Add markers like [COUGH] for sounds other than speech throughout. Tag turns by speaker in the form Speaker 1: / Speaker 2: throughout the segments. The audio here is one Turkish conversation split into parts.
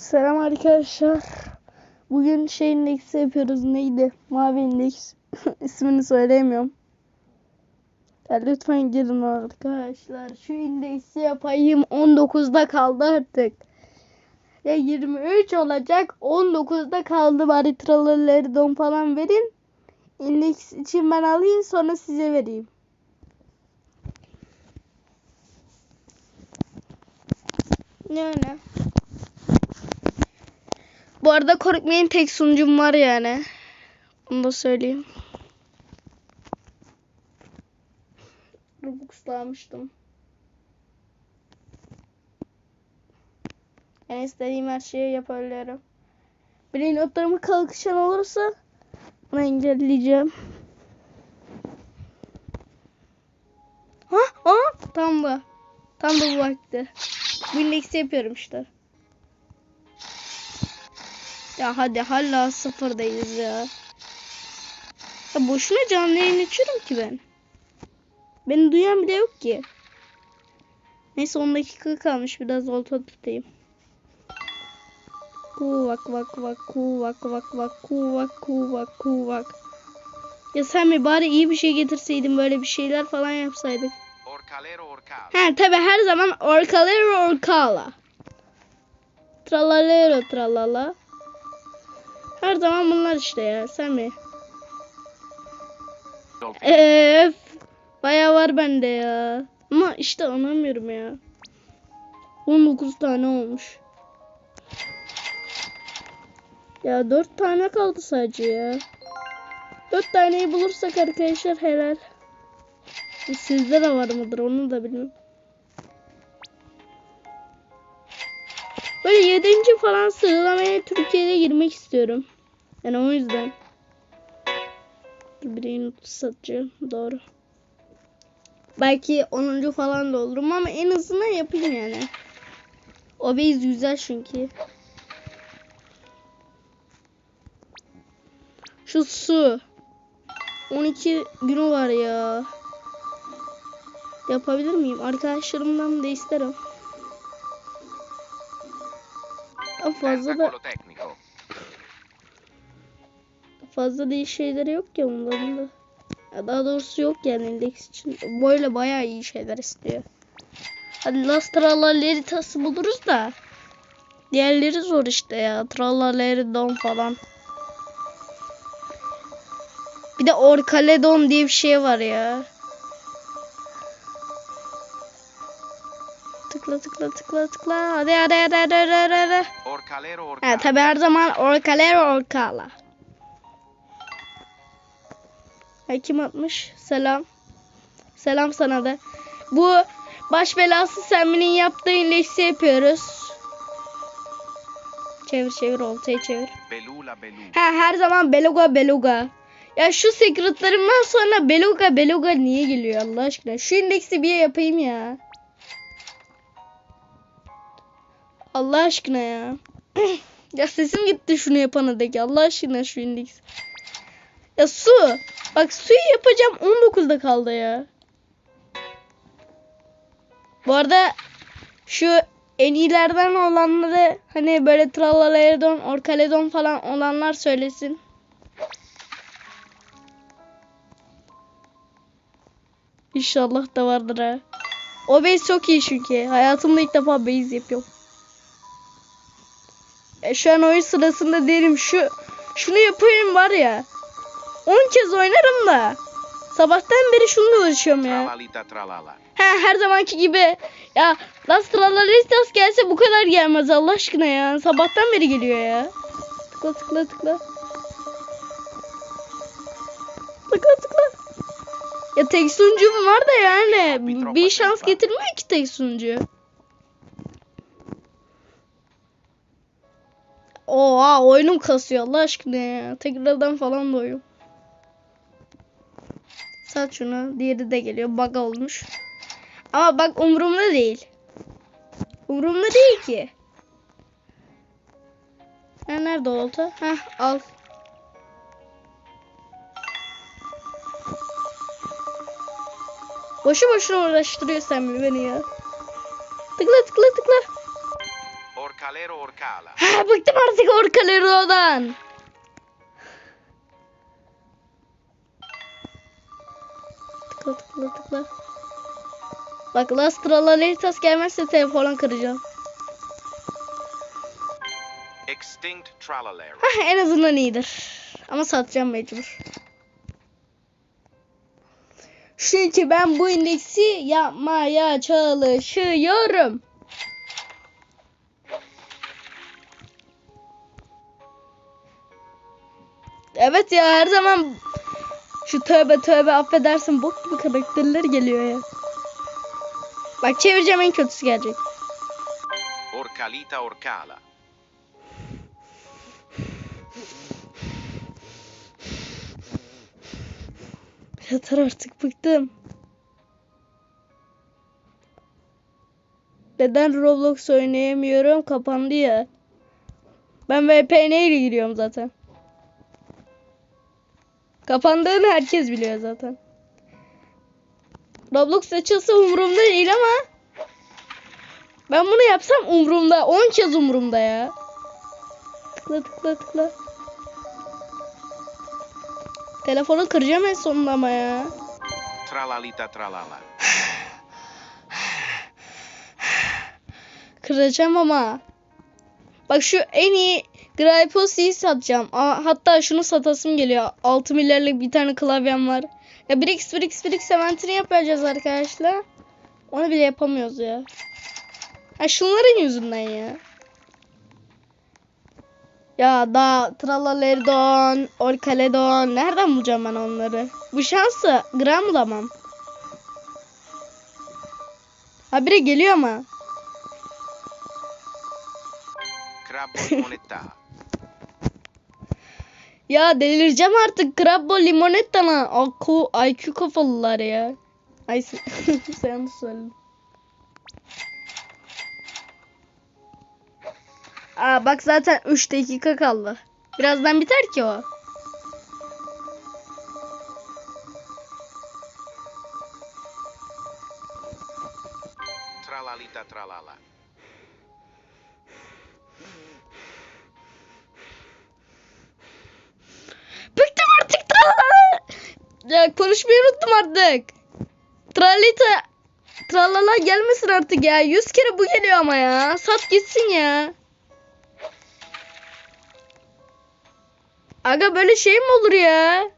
Speaker 1: Selam arkadaşlar. Bugün şey indeksi yapıyoruz. Neydi? Mavi indeks. [LAUGHS] İsmini söyleyemiyorum. Ya lütfen girin arkadaşlar. Şu indeksi yapayım. 19'da kaldı artık. Ya 23 olacak. 19'da kaldı. Bari trallerleri don falan verin. İndeks için ben alayım sonra size vereyim. Ne öyle? Bu arada korkmayın tek sunucum var yani. Onu da söyleyeyim. Robux'la almıştım. Yani istediğim her şeyi yapabiliyorum. Bir notlarımı kalkışan olursa onu engelleyeceğim. Ha, ha, tam da. Tam da bu vakti. Bu indeksi yapıyorum işte. Ya hadi hala sıfırdayız ya. Ya boşuna canlı yayın açıyorum ki ben. Beni duyan bile yok ki. Neyse 10 dakika kalmış biraz volta tutayım. Kuvak vak vak kuvak vak vak kuvak kuvak kuvak. Ya sen mi bari iyi bir şey getirseydin böyle bir şeyler falan yapsaydık.
Speaker 2: Orcalero Orcal.
Speaker 1: He tabi her zaman orkalero orkala. Tralalero tralala. Her zaman bunlar işte ya sen mi? Eee Baya var bende ya. Ama işte anlamıyorum ya. 19 tane olmuş. Ya 4 tane kaldı sadece ya. 4 taneyi bulursak arkadaşlar helal. Sizde de var mıdır onu da bilmiyorum. Böyle 7. falan sıralamaya Türkiye'de girmek istiyorum. Yani o yüzden. Notu satacağım. Doğru. Belki 10. falan da olurum ama en azından yapayım yani. O base güzel çünkü. Şu su. 12 günü var ya. Yapabilir miyim? Arkadaşlarımdan da isterim. Ya fazla da. Fazla değil şeyleri yok ya onların da. Daha doğrusu yok yani indeks için. Böyle bayağı iyi şeyler istiyor. Hadi Last Tralaleritası buluruz da. Diğerleri zor işte ya. Tralaleridon falan. Bir de Orkaledon diye bir şey var ya. Tıkla tıkla tıkla tıkla. Hadi hadi hadi hadi hadi hadi.
Speaker 2: Orcalero Orcal.
Speaker 1: Ha tabi her zaman Orkalero Orkala. Ha, kim atmış? Selam. Selam sana da. Bu baş belası Semmi'nin yaptığı inleksi yapıyoruz. Çevir çevir oltayı çevir.
Speaker 2: Belula Belu.
Speaker 1: Ha her zaman beluga beluga. Ya şu secretlarımdan sonra beluga beluga niye geliyor Allah aşkına? Şu indeksi bir yapayım ya. Allah aşkına ya. [CLEARS THROAT] ya sesim gitti şunu yapana dek. Allah aşkına şu indeks. Ya su. Bak suyu yapacağım 19'da kaldı ya. Bu arada şu en iyilerden olanları hani böyle Tralaledon, Orkaledon falan olanlar söylesin. İnşallah da vardır ha. O base çok iyi çünkü. Hayatımda ilk defa base yapıyorum. E, şu an oyun sırasında derim şu şunu yapayım var ya. 10 kez oynarım da. Sabahtan beri şununla uğraşıyorum ya. He her zamanki gibi. Ya Las Tralalistas gelse bu kadar gelmez Allah aşkına ya. Sabahtan beri geliyor ya. Tıkla tıkla tıkla. Tıkla tıkla. Ya tek sunucum var da yani. Bir şans getirmiyor ki tek sunucu. Oha oyunum kasıyor Allah aşkına ya. Tekrardan falan da oyun. Sat şunu. Diğeri de geliyor. Bug olmuş. Ama bak umurumda değil. Umurumda değil ki. Ha, nerede olta? Heh al. Boşu boşuna uğraştırıyor sen beni ya. Tıkla tıkla tıkla.
Speaker 2: Orcalero Orcala.
Speaker 1: Ha, bıktım artık Orkalero'dan. Tıkla tıkla tıkla. Bak Last Tralaleritas gelmezse telefonu kıracağım.
Speaker 2: Extinct.
Speaker 1: Hah en azından iyidir. Ama satacağım mecbur. Çünkü ben bu indeksi yapmaya çalışıyorum. Evet ya her zaman şu tövbe tövbe affedersin bok gibi karakterler geliyor ya. Bak çevireceğim en kötüsü gelecek.
Speaker 2: Orcalita Orcala.
Speaker 1: Yeter artık bıktım. Neden Roblox oynayamıyorum? Kapandı ya. Ben VPN ile giriyorum zaten. Kapandığını herkes biliyor zaten. Roblox açılsa umurumda değil ama ben bunu yapsam umurumda. 10 kez umurumda ya. Tıkla tıkla tıkla. Telefonu kıracağım en sonunda ama ya.
Speaker 2: Tralalita Tralala.
Speaker 1: Kıracağım ama. Bak şu en iyi Gryposi'yi satacağım. Aa, hatta şunu satasım geliyor. 6 milyarlık bir tane klavyem var. Ya Brix Brix Brix eventini yapacağız arkadaşlar. Onu bile yapamıyoruz ya. Ha şunların yüzünden ya. Ya da Tralalerdon, Orkaledon. Nereden bulacağım ben onları? Bu şansı gram bulamam. Habire geliyor ama.
Speaker 2: Crabbo Limonetta.
Speaker 1: Ya delireceğim artık. Crabbo limonettana. IQ, IQ kafalılar ya. Ay sen [LAUGHS] yanlış söyledin. Aa bak zaten 3 dakika kaldı. Birazdan biter ki o.
Speaker 2: Tralalita Tralala.
Speaker 1: Bıktım artık. Tralala. Ya konuşmayı unuttum artık. Tralita. Tralala gelmesin artık ya. 100 kere bu geliyor ama ya. Sat gitsin ya. Aga böyle şey mi olur ya?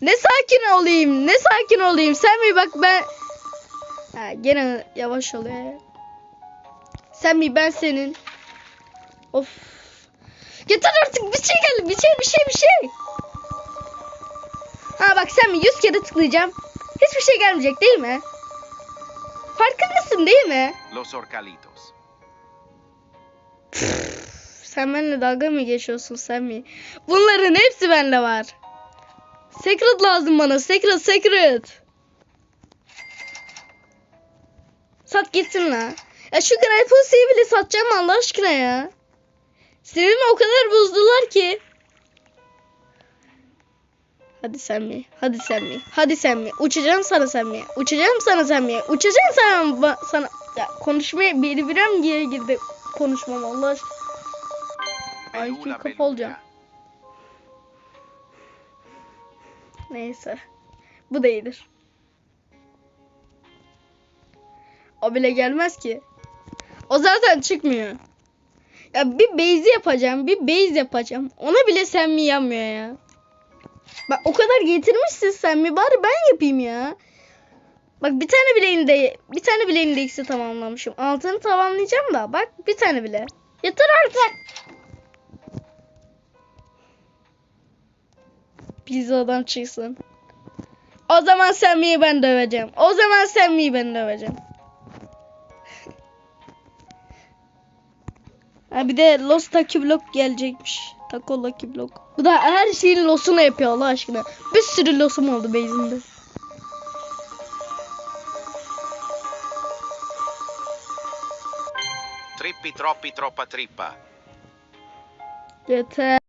Speaker 1: Ne sakin olayım, ne sakin olayım. Sen mi bak ben... Ha, gene yavaş oluyor. Sen mi ben senin. Of. Yeter artık bir şey geldi. Bir şey bir şey bir şey. Bak sen mi 100 kere tıklayacağım. Hiçbir şey gelmeyecek değil mi? Farkındasın değil mi?
Speaker 2: Los Orcalitos.
Speaker 1: Sen benimle dalga mı geçiyorsun sen mi? Bunların hepsi bende var. Secret lazım bana. Secret secret. Sat gitsin la. Ya şu Grey bile satacağım Allah aşkına ya. Sinirimi o kadar bozdular ki. Hadi sen mi? Hadi sen mi? Hadi sen mi? Uçacağım sana sen mi? Uçacağım sana sen mi? Uçacağım sana sana. Ya konuşmaya bir biram geri girdi konuşmam Allah aşkına. Ay,
Speaker 2: Belula
Speaker 1: kafa olacağım. Neyse. Bu da iyidir. O bile gelmez ki. O zaten çıkmıyor. Ya bir base yapacağım. Bir base yapacağım. Ona bile sen mi yanmıyor ya. Bak o kadar getirmişsin sen mi? Bari ben yapayım ya. Bak bir tane bile inde bir tane bile indeksi tamamlamışım. Altını tamamlayacağım da bak bir tane bile. Yeter artık. Pizzadan çıksın. O zaman Sami'yi ben döveceğim. O zaman Sami'yi ben döveceğim. ha bir de Los Taki Block gelecekmiş. Taco Lucky Block. Bu da her şeyin losunu yapıyor Allah aşkına. Bir sürü losum oldu base'imde.
Speaker 2: Trippi troppi troppa trippa.
Speaker 1: Yeter.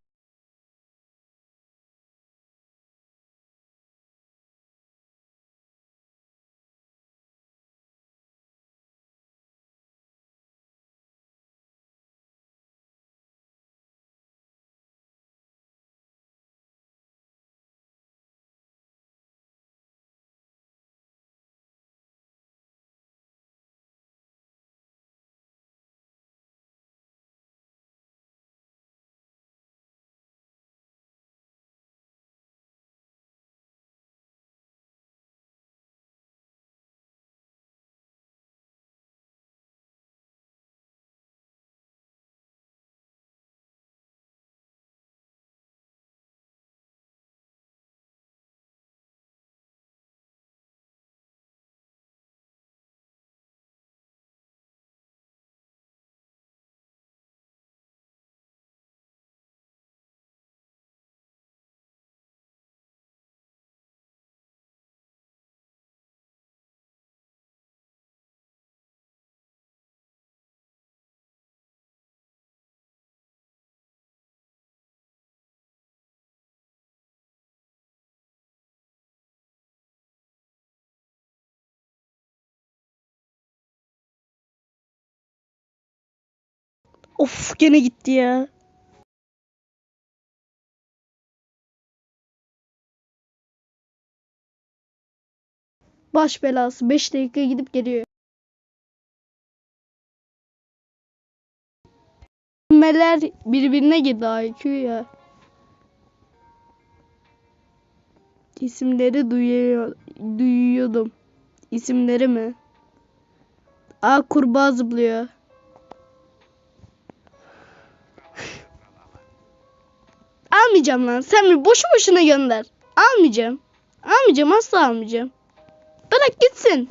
Speaker 1: Of gene gitti ya. Baş belası 5 dakika gidip geliyor. Cümleler birbirine girdi IQ ya. İsimleri duyuyor, duyuyordum. İsimleri mi? Aa kurbağa zıplıyor. Almayacağım lan. Sen mi boşu boşuna gönder. Almayacağım. Almayacağım asla almayacağım. Bırak gitsin.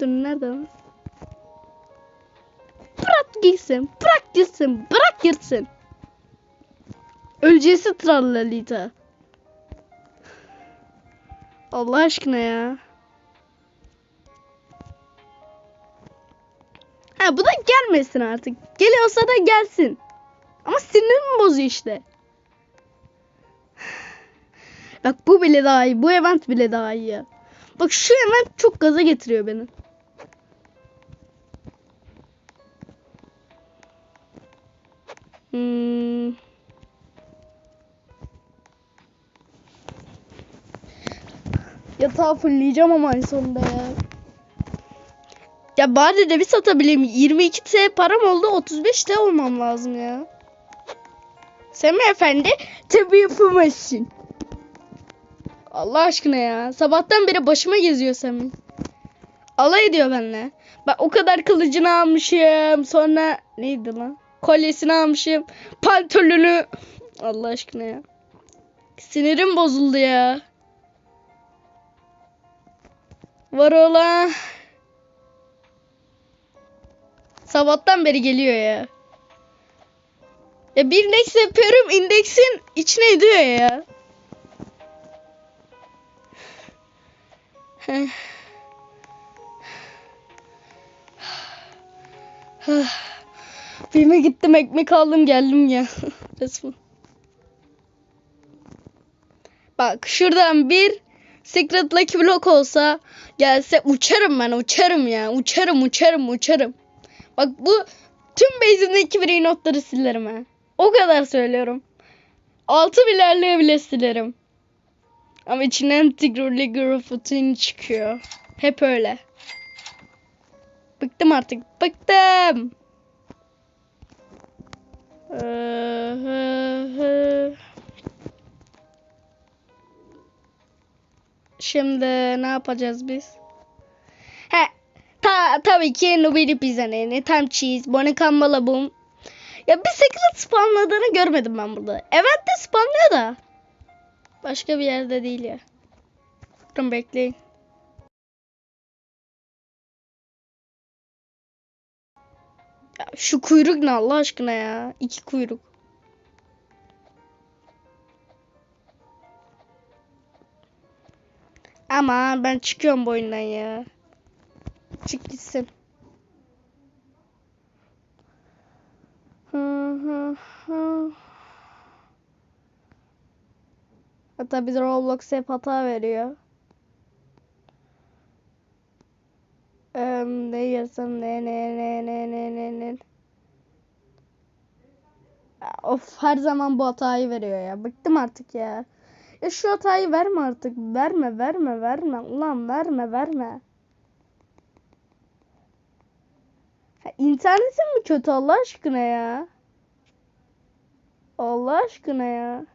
Speaker 1: Dur nerede lan? Bırak gitsin. Bırak gitsin. Bırak gitsin. Öleceğisi trallalita. Allah aşkına ya. Ha bu da gelmesin artık. Geliyorsa da gelsin. Ama sinirimi bozuyor işte. Bak bu bile daha iyi. Bu event bile daha iyi. Bak şu event çok gaza getiriyor beni. Hmm. Yatağı fullleyeceğim ama en sonunda ya. Ya bari de bir satabileyim. 22 T param oldu. 35 T olmam lazım ya. Semih Efendi tabii yapamazsın. Allah aşkına ya. Sabahtan beri başıma geziyor Semih. Alay ediyor benimle. Bak o kadar kılıcını almışım. Sonra neydi lan? Kolyesini almışım. Pantolonu. Allah aşkına ya. Sinirim bozuldu ya. Var ola. Sabahtan beri geliyor ya. Ya bir indeks yapıyorum indeksin içine ediyor ya. [SIGHS] Filme gittim ekmek aldım geldim ya. [LAUGHS] Resmen. Bak şuradan bir Secret Lucky Block olsa gelse uçarım ben uçarım ya. Uçarım uçarım uçarım. Bak bu tüm base'imdeki birey notları silerim ha. O kadar söylüyorum. Altı bilerliğe bile silerim. Ama içinden Tiggerly Grafutini çıkıyor. Hep öyle. Bıktım artık. Bıktım. Şimdi ne yapacağız biz? He, ta, tabii ki Nubili Pizzaneni, Tam Cheese, Bonica Malabum. Ya bir secret spawnladığını görmedim ben burada. Evet de spawnlıyor da. Başka bir yerde değil ya. Durun bekleyin. Ya şu kuyruk ne Allah aşkına ya? İki kuyruk. Ama ben çıkıyorum bu ya. Çık gitsin. Hatta biz Roblox hep hata veriyor. Eee ne yazsam ne ne ne ne ne ne ne. Of her zaman bu hatayı veriyor ya. Bıktım artık ya. Ya şu hatayı verme artık. Verme verme verme. Ulan verme verme. Ha, internetin mi kötü Allah aşkına ya? Allah aşkına ya.